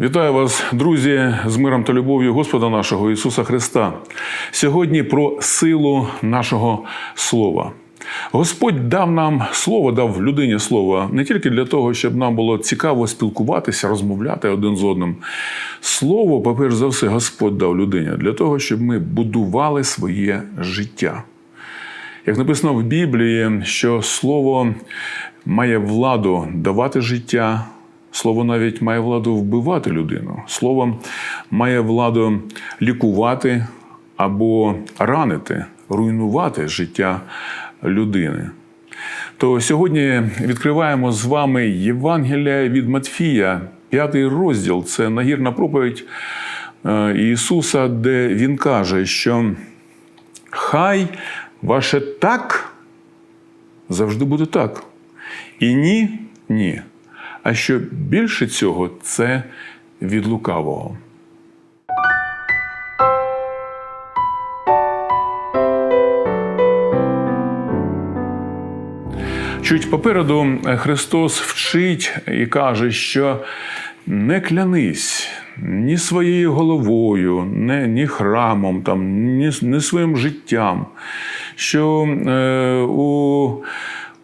Вітаю вас, друзі, з миром та любов'ю Господа нашого Ісуса Христа. Сьогодні про силу нашого Слова. Господь дав нам слово, дав людині слово не тільки для того, щоб нам було цікаво спілкуватися, розмовляти один з одним. Слово, по-перше за все, Господь дав людині для того, щоб ми будували своє життя. Як написано в Біблії, що слово має владу давати життя, слово навіть має владу вбивати людину, слово має владу лікувати або ранити, руйнувати життя людини. То сьогодні відкриваємо з вами Євангелія від Матфія, п'ятий розділ. Це нагірна проповідь е, Ісуса, де Він каже, що хай ваше так завжди буде так. І ні, ні. А що більше цього це від лукавого. Чуть попереду Христос вчить і каже, що не клянись ні своєю головою, ні, ні храмом, там, ні, ні своїм життям. Що е, у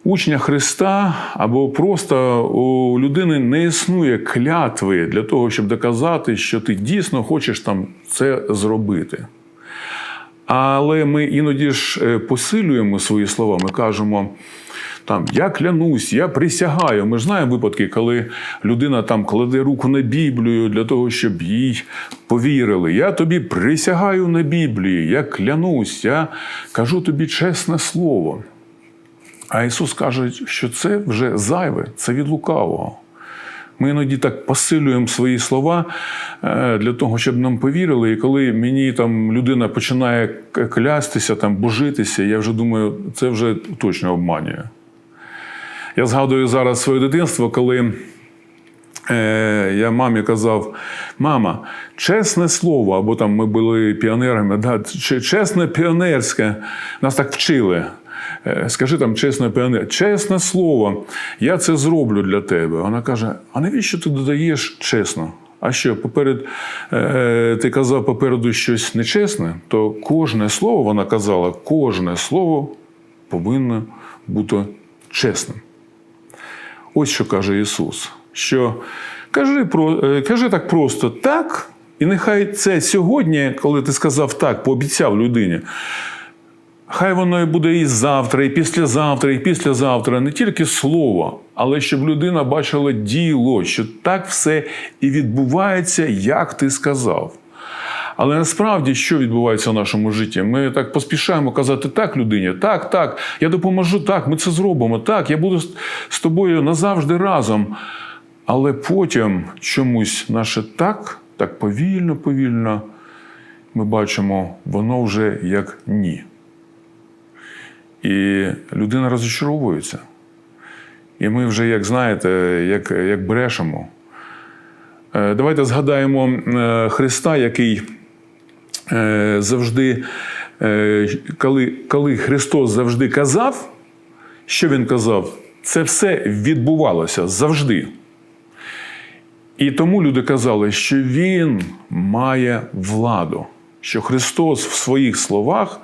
учня Христа або просто у людини не існує клятви для того, щоб доказати, що ти дійсно хочеш там це зробити. Але ми іноді ж е, посилюємо свої слова, ми кажемо. Там я клянусь, я присягаю. Ми ж знаємо випадки, коли людина там кладе руку на Біблію для того, щоб їй повірили. Я тобі присягаю на Біблії, я клянусь, я кажу тобі чесне слово. А Ісус каже, що це вже зайве, це від лукавого. Ми іноді так посилюємо свої слова е, для того, щоб нам повірили. І коли мені там людина починає клястися, там, божитися, я вже думаю, це вже точно обманює. Я згадую зараз своє дитинство, коли е, я мамі казав: мама, чесне слово, або там ми були піонерами, да, чесне піонерське, нас так вчили. Е, Скажи там чесне піонер, чесне слово, я це зроблю для тебе. Вона каже: а навіщо ти додаєш чесно? А що, поперед, е, ти казав попереду щось нечесне, то кожне слово, вона казала, кожне слово повинно бути чесним. Ось що каже Ісус: що кажи, про, е, кажи так просто так, і нехай це сьогодні, коли ти сказав так, пообіцяв людині. Хай воно і буде і завтра, і післязавтра, і післязавтра, не тільки слово, але щоб людина бачила діло, що так все і відбувається, як ти сказав. Але насправді, що відбувається в нашому житті? Ми так поспішаємо казати так людині, так, так, я допоможу, так, ми це зробимо, так, я буду з тобою назавжди разом. Але потім чомусь наше так, так повільно, повільно, ми бачимо, воно вже як ні. І людина розчаровується. І ми вже, як знаєте, як, як брешемо. Е, Давайте згадаємо е, Христа, який е, завжди, коли, коли Христос завжди казав, що Він казав, це все відбувалося завжди. І тому люди казали, що Він має владу, що Христос в своїх словах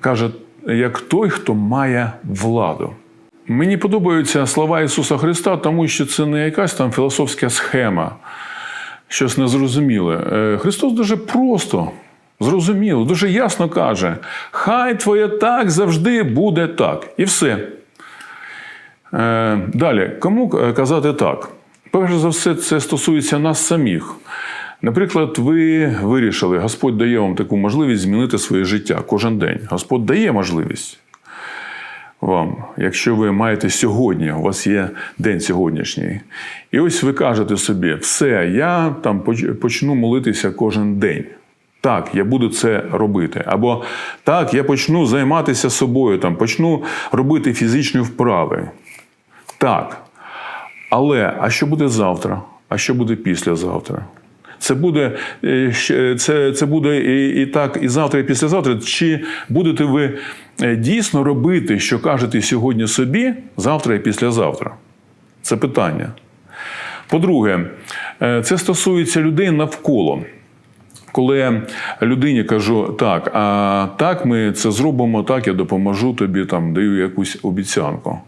каже, як той, хто має владу. Мені подобаються слова Ісуса Христа, тому що це не якась там філософська схема, щось незрозуміле. Е, Христос дуже просто, зрозуміло, дуже ясно каже: Хай твоє так завжди буде так. І все. Е, Далі, кому казати так? Перш за все, це стосується нас самих. Наприклад, ви вирішили, Господь дає вам таку можливість змінити своє життя кожен день. Господь дає можливість вам, якщо ви маєте сьогодні, у вас є день сьогоднішній. І ось ви кажете собі, все, я там почну молитися кожен день. Так, я буду це робити. Або так, я почну займатися собою, там, почну робити фізичні вправи. Так. Але а що буде завтра? А що буде післязавтра? Це буде е, це, це буде і, і так, і завтра, і післязавтра. Чи будете ви е, дійсно робити, що кажете сьогодні собі, завтра і післязавтра? Це питання. По-друге, е, це стосується людей навколо. Коли людині кажу, так, а так ми це зробимо, так, я допоможу тобі, там, даю якусь обіцянку.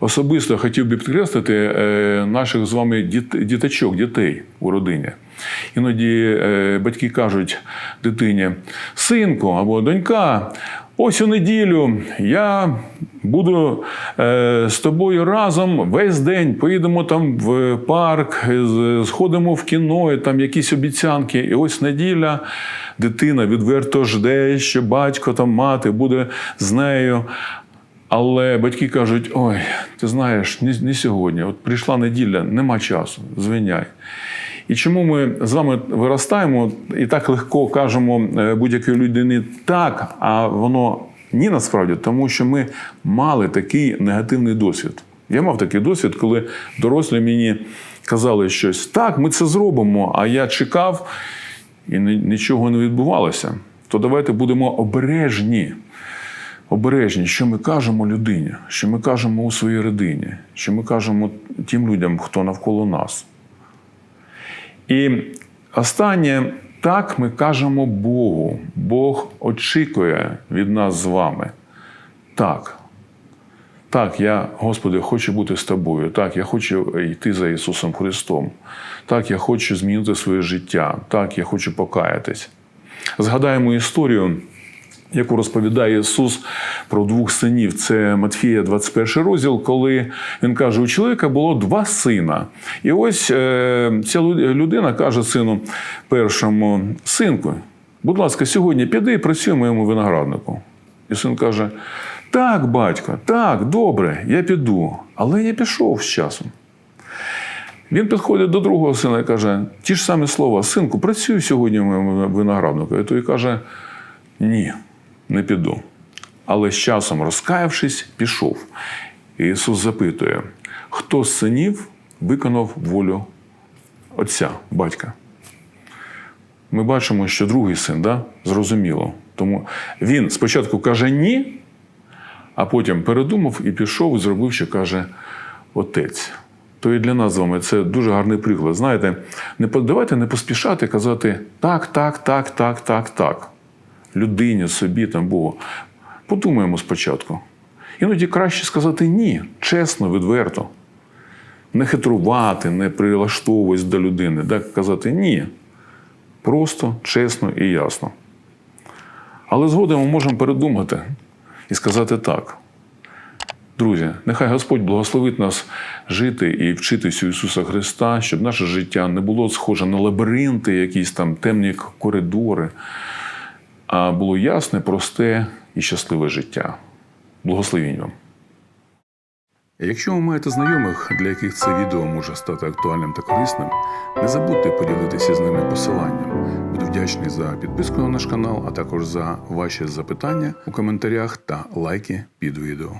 Особисто хотів би підкреслити е, наших з вами діточок, дітей у родині. Іноді е, батьки кажуть дитині: синку або донька, ось у неділю я буду е, з тобою разом весь день. Поїдемо там в парк, сходимо в кіно, там якісь обіцянки. І ось неділя дитина відверто жде, що батько там мати буде з нею. Але батьки кажуть: ой, ти знаєш, не, не сьогодні. От прийшла неділя, нема часу, звиняй. І чому ми з вами виростаємо і так легко кажемо е, будь-якій людині так, а воно ні насправді, тому що ми мали такий негативний досвід. Я мав такий досвід, коли дорослі мені казали щось, так, ми це зробимо, а я чекав і нічого не відбувалося. То давайте будемо обережні обережні, що ми кажемо людині, що ми кажемо у своїй родині, що ми кажемо тим людям, хто навколо нас. І останнє, так ми кажемо Богу. Бог очікує від нас з вами. Так. Так, я, Господи, хочу бути з тобою. Так, я хочу йти за Ісусом Христом. Так, я хочу змінити своє життя. Так, я хочу покаятись. Згадаємо історію, яку розповідає Ісус про двох синів. Це Матфія, 21 розділ, коли він каже: у чоловіка було два сина. І ось е, ця людина каже сину першому: синку, будь ласка, сьогодні піди і працюй моєму винограднику. І син каже: Так, батько, так, добре, я піду. Але я пішов з часом. Він підходить до другого сина і каже: ті ж самі слова, синку, працюй сьогодні в моєму винограднику. І той каже: ні, не піду. Але з часом, розкаявшись, пішов. Ісус запитує, хто з синів виконав волю Отця, батька. Ми бачимо, що другий син, да? зрозуміло. Тому він спочатку каже ні, а потім передумав і пішов, і зробив, що каже отець. То і для нас з вами це дуже гарний приклад. Знаєте, не давайте не поспішати казати так, так, так, так, так, так. Людині, собі, там Богу. Подумаємо спочатку. Іноді краще сказати ні, чесно, відверто. Не хитрувати, не прилаштовуватись до людини, так казати ні. Просто, чесно і ясно. Але згодом ми можемо передумати і сказати так. Друзі, нехай Господь благословить нас жити і вчитись у Ісуса Христа, щоб наше життя не було схоже на лабіринти, якісь там темні коридори, а було ясне, просте і щасливе життя. Благословінь вам. Якщо ви маєте знайомих, для яких це відео може стати актуальним та корисним, не забудьте поділитися з ними посиланням. Буду вдячний за підписку на наш канал, а також за ваші запитання у коментарях та лайки під відео.